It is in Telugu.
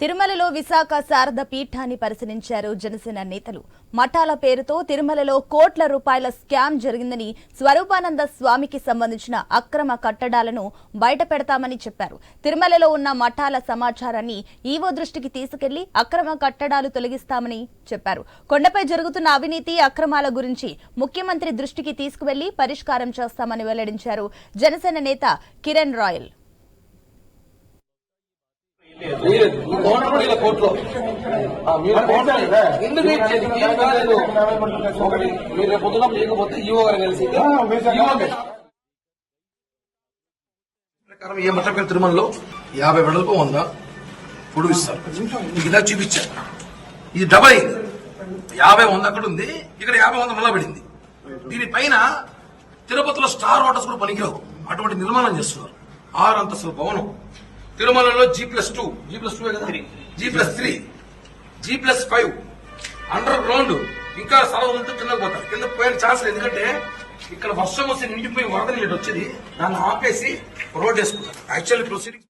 తిరుమలలో విశాఖ శారద పీఠాన్ని పరిశీలించారు జనసేన నేతలు. మఠాల పేరుతో తిరుమలలో కోట్ల రూపాయల స్కామ్ జరిగిందని స్వరూపానంద స్వామికి సంబంధించిన అక్రమ కట్టడాలను బయట పెడతామని చెప్పారు. తిరుమలలో ఉన్న మఠాల సమాచారాన్ని ఈవో దృష్టికి తీసుకెళ్ళి అక్రమ కట్టడాలు తొలగిస్తామని చెప్పారు. కొండపై జరుగుతున్న అవినీతి అక్రమాల గురించి ముఖ్యమంత్రి దృష్టికి తీసుకువెళ్ళి పరిష్కారం చేస్తామని వెల్లడించారు జనసేన నేత కిరణ్ రాయల్. మీరు కోర్టులో. ఆ, మీరు కౌంటర్ ఎందుకు ఇచ్చేది? ఏం కాలేదు. ఒకటి మీరు రేపు పొద్దున చేయకపోతే ఈవో గారు కలిసి ఈవో గారు. ప్రకారం ఏ మఠం తిరుమలలో యాభై వెడల్పు వంద పొడుగు ఇస్తారు? మీకు ఇలా చూపించారు ఇది డబల్ అయింది యాభై వంద అక్కడ ఉంది ఇక్కడ యాభై వంద మళ్ళా పడింది. దీనిపైన తిరుపతిలో స్టార్ హోటల్స్ కూడా పనికిరావు. అటువంటి నిర్మాణం చేస్తున్నారు. ఆరు అంతస్తుల భవనం. తిరుమలలో G plus two G plus two కదా? G plus three G plus five underground ఇంకా స్థలం ఉంటే కిందకు పోతారు కింద పోయిన ఛాన్స్ లేదు. ఎందుకంటే ఇక్కడ వర్షం వస్తే నిండిపోయి వరద నీళ్ళు వచ్చేది. దాన్ని ఆపేసి రోడ్ వేసుకుంటారు యాక్చువల్లీ ప్రొసీడింగ్